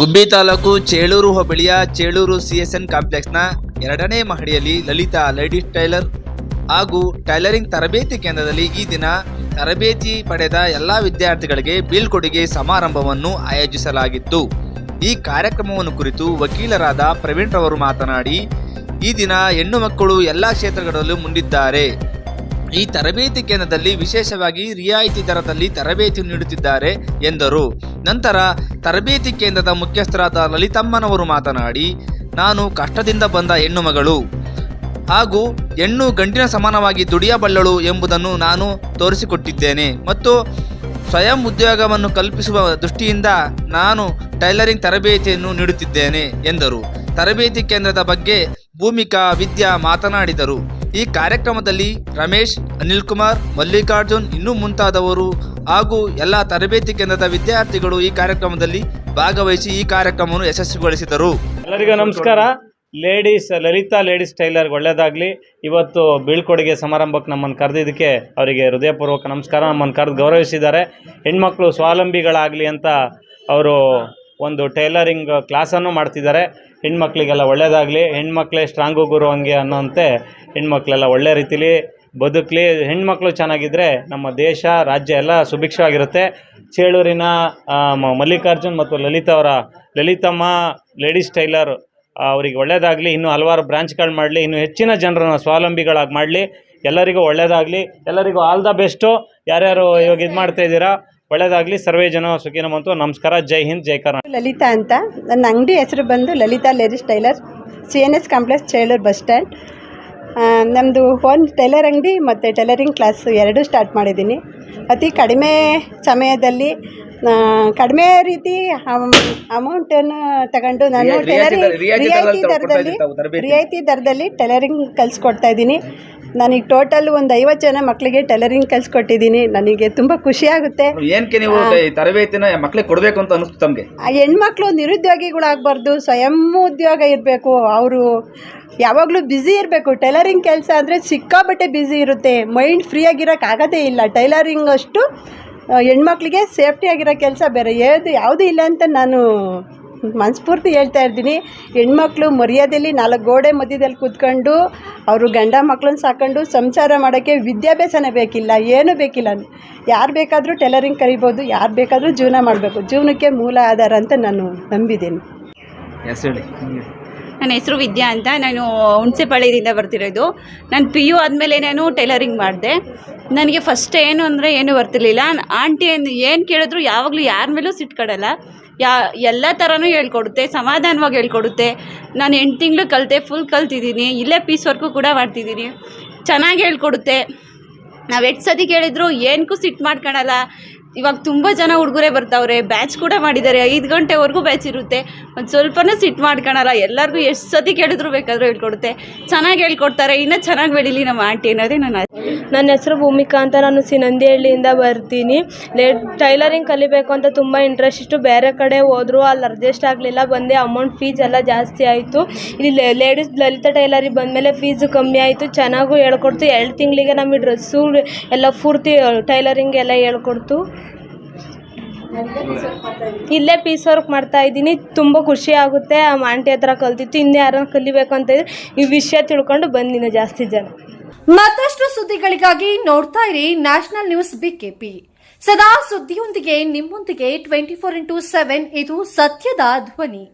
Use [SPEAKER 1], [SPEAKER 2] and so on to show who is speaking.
[SPEAKER 1] ಗುಬ್ಬಿ ತಾಲೂಕು ಚೇಳೂರು ಹೋಬಳಿಯ ಚೇಳೂರು ಸಿಎಸ್ಎನ್ ಕಾಂಪ್ಲೆಕ್ಸ್ನ ಎರಡನೇ ಮಹಡಿಯಲ್ಲಿ ಲಲಿತಾ ಲೇಡೀಸ್ ಟೈಲರ್ ಹಾಗೂ ಟೈಲರಿಂಗ್ ತರಬೇತಿ ಕೇಂದ್ರದಲ್ಲಿ ಈ ದಿನ ತರಬೇತಿ ಪಡೆದ ಎಲ್ಲ ವಿದ್ಯಾರ್ಥಿಗಳಿಗೆ ಬೀಳ್ಕೊಡುಗೆ ಸಮಾರಂಭವನ್ನು ಆಯೋಜಿಸಲಾಗಿತ್ತು. ಈ ಕಾರ್ಯಕ್ರಮವನ್ನು ಕುರಿತು ವಕೀಲರಾದ ಪ್ರವೀಣ್ ರವರು ಮಾತನಾಡಿ, ಈ ದಿನ ಹೆಣ್ಣು ಮಕ್ಕಳು ಎಲ್ಲ ಕ್ಷೇತ್ರಗಳಲ್ಲೂ ಮುಂದಿದ್ದಾರೆ. ಈ ತರಬೇತಿ ಕೇಂದ್ರದಲ್ಲಿ ವಿಶೇಷವಾಗಿ ರಿಯಾಯಿತಿ ದರದಲ್ಲಿ ತರಬೇತಿ ನೀಡುತ್ತಿದ್ದಾರೆ ಎಂದರು. ನಂತರ ತರಬೇತಿ ಕೇಂದ್ರದ ಮುಖ್ಯಸ್ಥರಾದ ಲಲಿತಮ್ಮನವರು ಮಾತನಾಡಿ, ನಾನು ಕಷ್ಟದಿಂದ ಬಂದ ಹೆಣ್ಣು ಮಗಳು. ಹಾಗೂ ಹೆಣ್ಣು ಗಂಟಿನ ಸಮಾನವಾಗಿ ದುಡಿಯಬಲ್ಲಳು ಎಂಬುದನ್ನು ನಾನು ತೋರಿಸಿಕೊಟ್ಟಿದ್ದೇನೆ. ಮತ್ತು ಸ್ವಯಂ ಉದ್ಯೋಗವನ್ನು ಕಲ್ಪಿಸುವ ದೃಷ್ಟಿಯಿಂದ ನಾನು ಟೈಲರಿಂಗ್ ತರಬೇತಿಯನ್ನು ನೀಡುತ್ತಿದ್ದೇನೆ, ಎಂದರು. ತರಬೇತಿ ಕೇಂದ್ರದ ಬಗ್ಗೆ ಭೂಮಿಕಾ ವಿದ್ಯಾ ಮಾತನಾಡಿದರು. ಈ ಕಾರ್ಯಕ್ರಮದಲ್ಲಿ ರಮೇಶ್ ಅನಿಲ್ ಕುಮಾರ್ ಮಲ್ಲಿಕಾರ್ಜುನ್, ಇನ್ನೂ ಮುಂತಾದವರು ಹಾಗೂ ಎಲ್ಲ ತರಬೇತಿ ಕೇಂದ್ರದ ವಿದ್ಯಾರ್ಥಿಗಳು ಈ ಕಾರ್ಯಕ್ರಮದಲ್ಲಿ ಭಾಗವಹಿಸಿ ಈ ಕಾರ್ಯಕ್ರಮವನ್ನು ಯಶಸ್ವಿಗೊಳಿಸಿದರು.
[SPEAKER 2] ಎಲ್ಲರಿಗೂ ನಮಸ್ಕಾರ. ಲೇಡೀಸ್ ಲಲಿತಾ ಲೇಡೀಸ್ ಟೈಲರ್ ಒಳ್ಳೆಯದಾಗಲಿ ಇವತ್ತು ಬೀಳ್ಕೊಡುಗೆ ಸಮಾರಂಭಕ್ಕೆ ನಮ್ಮನ್ನು ಕರೆದಿದ್ದಕ್ಕೆ ಅವರಿಗೆ ಹೃದಯಪೂರ್ವಕ ನಮಸ್ಕಾರ. ನಮ್ಮನ್ನು ಕರೆದು ಗೌರವಿಸಿದ್ದಾರೆ. ಹೆಣ್ಮಕ್ಳು ಸ್ವಾವಲಂಬಿಗಳಾಗಲಿ ಅಂತ ಅವರು ಒಂದು ಟೈಲರಿಂಗ್ ಕ್ಲಾಸನ್ನು ಮಾಡ್ತಿದ್ದಾರೆ. ಹೆಣ್ಮಕ್ಳಿಗೆಲ್ಲ ಒಳ್ಳೆಯದಾಗಲಿ ಹೆಣ್ಮಕ್ಳೇ ಸ್ಟ್ರಾಂಗು ಗುರು ಹಂಗೆ ಅನ್ನೋಂತೆ ಹೆಣ್ಮಕ್ಳೆಲ್ಲ ಒಳ್ಳೆ ರೀತಿಲಿ ಬದುಕಲಿ, ಹೆಣ್ಮಕ್ಳು ಚೆನ್ನಾಗಿದ್ದರೆ ನಮ್ಮ ದೇಶ, ರಾಜ್ಯ ಎಲ್ಲ ಸುಭಿಕ್ಷವಾಗಿರುತ್ತೆ. ಚೇಳೂರಿನ ಮಲ್ಲಿಕಾರ್ಜುನ್ ಮತ್ತು ಲಲಿತಾ ಅವರ, ಲಲಿತಮ್ಮ, ಲೇಡೀಸ್ ಟೈಲರ್ ಅವರಿಗೆ ಒಳ್ಳೆಯದಾಗಲಿ ಇನ್ನೂ ಹಲವಾರು ಬ್ರ್ಯಾಂಚ್ಗಳು ಮಾಡಲಿ, ಇನ್ನೂ ಹೆಚ್ಚಿನ ಜನರನ್ನು ಸ್ವಾವಲಂಬಿಗಳಾಗಿ ಮಾಡಲಿ. ಎಲ್ಲರಿಗೂ ಒಳ್ಳೇದಾಗಲಿ, ಎಲ್ಲರಿಗೂ ಆಲ್ ದ ಬೆಸ್ಟು. ಯಾರ್ಯಾರು ಇವಾಗ ಇದು ಮಾಡ್ತಾ ಇದ್ದೀರಾ, ಒಳ್ಳೇದಾಗಲಿ. ಸರ್ವೇ ಜನ ಸುಖಿನ ನಮಂತು ನಮಸ್ಕಾರ, ಜೈ ಹಿಂದ್, ಜೈ ಕರ್ನಾಟಕ.
[SPEAKER 3] ಲಲಿತಾ ಅಂತ. ನನ್ನ ಅಂಗಡಿ ಹೆಸರು ಬಂದು Lalitha ladies tailor C N S complex, Cheluru bus stand. ನಮ್ಮದು ಒಂದು ಟೈಲರ್ ಅಂಗಡಿ ಮತ್ತು ಟೈಲರಿಂಗ್ ಕ್ಲಾಸ್ ಎರಡೂ ಸ್ಟಾರ್ಟ್ ಮಾಡಿದ್ದೀನಿ. ಅತಿ ಕಡಿಮೆ ಸಮಯದಲ್ಲಿ ಕಡಿಮೆ ರೀತಿ ಅಮೌಂಟನ್ನು ತಗೊಂಡು ನಾನು ಟೈಲರಿಂಗ್
[SPEAKER 1] ರಿಯಾಯಿತಿ ದರದಲ್ಲಿ
[SPEAKER 3] ರಿಯಾಯಿತಿ ದರದಲ್ಲಿ ಟೈಲರಿಂಗ್ ಕಲಿಸ್ಕೊಡ್ತಾ ಇದ್ದೀನಿ. ನನಗೆ ಟೋಟಲ್ ಒಂದು ಐವತ್ತು ಜನ ಮಕ್ಕಳಿಗೆ ಟೈಲರಿಂಗ್ ಕಲ್ಸ್ಕೊಟ್ಟಿದ್ದೀನಿ ನನಗೆ ತುಂಬ ಖುಷಿಯಾಗುತ್ತೆ
[SPEAKER 1] ಏನಕ್ಕೆ ನೀವು ಈ ತರಬೇತಿನ ಮಕ್ಕಳಿಗೆ ಕೊಡಬೇಕು ಅಂತ ಅನಿಸ್ತು ತಮಗೆ?
[SPEAKER 3] ಆ ಹೆಣ್ಮಕ್ಳು ನಿರುದ್ಯೋಗಿಗಳಾಗಬಾರ್ದು ಸ್ವಯಂ ಉದ್ಯೋಗ ಇರಬೇಕು. ಅವರು ಯಾವಾಗಲೂ ಬ್ಯುಸಿ ಇರಬೇಕು. ಟೈಲರಿಂಗ್ ಕೆಲಸ ಅಂದರೆ ಸಿಕ್ಕಾಬಟ್ಟೆ ಬ್ಯುಸಿ ಇರುತ್ತೆ. ಮೈಂಡ್ ಫ್ರೀ ಆಗಿರೋಕೆ ಆಗೋದೇ ಇಲ್ಲ. ಟೈಲರಿಂಗ್ ಅಷ್ಟು ಆ, ಹೆಣ್ಮಕ್ಳಿಗೆ ಸೇಫ್ಟಿ ಆಗಿರೋ ಕೆಲಸ ಬೇರೆ. ಯಾವುದು ಯಾವುದೂ ಇಲ್ಲ ಅಂತ ನಾನು ಮನಸ್ಫೂರ್ತಿ ಹೇಳ್ತಾ ಇರ್ತೀನಿ. ಹೆಣ್ಮಕ್ಳು ಮರ್ಯಾದೆಯಲ್ಲಿ ನಾಲ್ಕು ಗೋಡೆ ಮಧ್ಯದಲ್ಲಿ ಕೂತ್ಕೊಂಡು ಅವರು ಗಂಡ ಮಕ್ಕಳನ್ನ ಸಾಕೊಂಡು ಸಂಸಾರ ಮಾಡೋಕ್ಕೆ ವಿದ್ಯಾಭ್ಯಾಸನೇ ಬೇಕಿಲ್ಲ ಏನೂ ಬೇಕಿಲ್ಲ. ಯಾರು ಬೇಕಾದರೂ ಟೈಲರಿಂಗ್ ಕರಿಬೋದು ಯಾರು ಬೇಕಾದರೂ ಜೀವನ ಮಾಡಬೇಕು. ಜೀವನಕ್ಕೆ ಮೂಲ ಆಧಾರ ಅಂತ ನಾನು ನಂಬಿದ್ದೀನಿ.
[SPEAKER 4] ನನ್ನ ಹೆಸರು ವಿದ್ಯಾ ಅಂತ. ನಾನು ಹುಣಸೆಪಾಳ್ಯದಿಂದ ಬರ್ತಿರೋದು. ನಾನು ಪಿ ಯು ಆದಮೇಲೆ ನಾನು ಟೈಲರಿಂಗ್ ಮಾಡಿದೆ. ನನಗೆ ಫಸ್ಟ್ ಏನು ಅಂದರೆ ಏನೂ ಬರ್ತಿರ್ಲಿಲ್ಲ ಆಂಟಿ ಏನು ಕೇಳಿದ್ರು ಯಾವಾಗಲೂ ಯಾರ ಮೇಲೂ ಸಿಟ್ಕೊಡಲ್ಲ ಯಾ, ಎಲ್ಲ ಥರನೂ ಹೇಳ್ಕೊಡುತ್ತೆ, ಸಮಾಧಾನವಾಗಿ ಹೇಳ್ಕೊಡುತ್ತೆ. ನಾನು ಎಂಟು ತಿಂಗಳು ಕಲಿತೆ ಫುಲ್ ಕಲ್ತಿದ್ದೀನಿ. ಇಲ್ಲೇ ಪೀಸ್ ವರ್ಕು ಕೂಡ ಮಾಡ್ತಿದ್ದೀನಿ. ಚೆನ್ನಾಗಿ ಹೇಳ್ಕೊಡುತ್ತೆ. ನಾವು ಎಷ್ಟು ಸತಿ ಕೇಳಿದ್ರು ಏನಕ್ಕೂ ಸಿಟ್ಟು ಮಾಡ್ಕೊಳಲ್ಲ. ಇವಾಗ ತುಂಬ ಜನ ಹುಡುಗರೇ ಬರ್ತಾವ್ರೆ ಬ್ಯಾಚ್ ಕೂಡ ಮಾಡಿದ್ದಾರೆ, ಐದು ಗಂಟೆವರೆಗೂ ಬ್ಯಾಚ್ ಇರುತ್ತೆ. ಒಂದು ಸ್ವಲ್ಪನೂ ಸಿಟ್ಟು ಮಾಡ್ಕೊಳಲ್ಲ ಎಲ್ಲರಿಗೂ ಎಷ್ಟು ಸತಿ ಕೇಳಿದ್ರು ಬೇಕಾದರೂ ಹೇಳ್ಕೊಡುತ್ತೆ. ಚೆನ್ನಾಗಿ ಹೇಳ್ಕೊಡ್ತಾರೆ, ಇನ್ನೂ ಚೆನ್ನಾಗಿ ಬೆಳೀಲಿ ನಮ್ಮ ಆಂಟಿ ಅನ್ನೋದೇ ನನ್ನ.
[SPEAKER 5] ನನ್ನ ಹೆಸರು ಭೂಮಿಕಾ ಅಂತ, ನಾನು ಸಿನಂದಿಹಳ್ಳಿಯಿಂದ ಬರ್ತೀನಿ. ಲೇ ಟೈಲರಿಂಗ್ ಕಲಿಬೇಕು ಅಂತ ತುಂಬ ಇಂಟ್ರೆಸ್ಟ್ ಇಷ್ಟು ಬೇರೆ ಕಡೆ ಹೋದರೂ, ಅಲ್ಲಿ ಅಡ್ಜಸ್ಟ್ ಆಗಲಿಲ್ಲ, ಬಂದೆ ಅಮೌಂಟ್ ಫೀಸ್ ಎಲ್ಲ ಜಾಸ್ತಿ ಆಯಿತು. ಇಲ್ಲಿ ಲೇಡೀಸ್ ಲಲಿತ ಟೈಲರಿಗೆ ಬಂದಮೇಲೆ ಫೀಸು ಕಮ್ಮಿ ಆಯಿತು, ಚೆನ್ನಾಗೂ ಹೇಳ್ಕೊಡ್ತು. ಎರಡು ತಿಂಗಳಿಗೆ ನಮಗೆ ಡ್ರೆಸ್ಸು ಎಲ್ಲ ಪೂರ್ತಿ ಟೈಲರಿಂಗ್ ಎಲ್ಲ ಹೇಳ್ಕೊಡ್ತು. ಇಲ್ಲೇ ಪೀಸ್ ವರ್ಕ್ ಮಾಡ್ತಾ ಇದ್ದೀನಿ. ತುಂಬ ಖುಷಿ ಆಗುತ್ತೆ. ಆಂಟಿ ಹತ್ರ ಕಲ್ತಿತ್ತು ಇನ್ನು ಯಾರನ್ನ ಕಲಿಬೇಕು ಅಂತ ಇದ್ರೆ ಈ ವಿಷಯ ತಿಳ್ಕೊಂಡು ಬಂದಿನ ಜಾಸ್ತಿ ಜನ.
[SPEAKER 6] ಮತ್ತಷ್ಟು ಸುದ್ದಿಗಳಿಗಾಗಿ ನೋಡ್ತಾ ಇರಿ ನ್ಯಾಷನಲ್ ನ್ಯೂಸ್ ಬಿಕೆಪಿ ಸದಾ ಸುದ್ದಿಯೊಂದಿಗೆ ನಿಮ್ಮೊಂದಿಗೆ ಟ್ವೆಂಟಿ ಫೋರ್ ಇಂಟು ಸೆವೆನ್ ಇದು ಸತ್ಯದ ಧ್ವನಿ.